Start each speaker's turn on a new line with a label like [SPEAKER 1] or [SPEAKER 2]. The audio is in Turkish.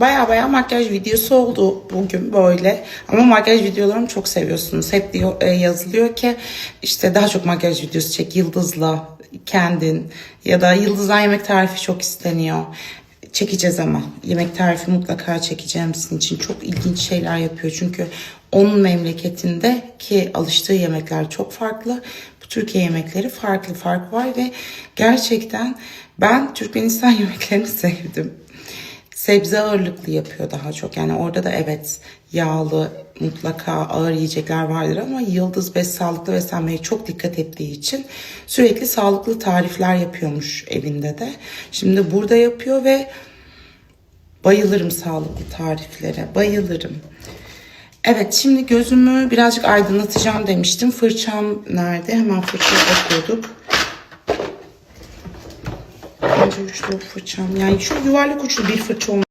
[SPEAKER 1] Baya baya makyaj videosu oldu bugün böyle. Ama makyaj videolarımı çok seviyorsunuz. Hep diyor, e, yazılıyor ki işte daha çok makyaj videosu çek Yıldız'la kendin ya da Yıldız'dan yemek tarifi çok isteniyor. Çekeceğiz ama. Yemek tarifi mutlaka çekeceğim sizin için. Çok ilginç şeyler yapıyor. Çünkü onun memleketindeki alıştığı yemekler çok farklı. Bu Türkiye yemekleri farklı fark var ve gerçekten ben Türkmenistan yemeklerini sevdim. Sebze ağırlıklı yapıyor daha çok. Yani orada da evet yağlı mutlaka ağır yiyecekler vardır ama Yıldız ve sağlıklı beslenmeye çok dikkat ettiği için sürekli sağlıklı tarifler yapıyormuş evinde de. Şimdi burada yapıyor ve bayılırım sağlıklı tariflere. Bayılırım. Evet şimdi gözümü birazcık aydınlatacağım demiştim. Fırçam nerede? Hemen fırçaya bakıyorduk. Bence uçlu fırçam. Yani şu yuvarlak uçlu bir fırça olmalı.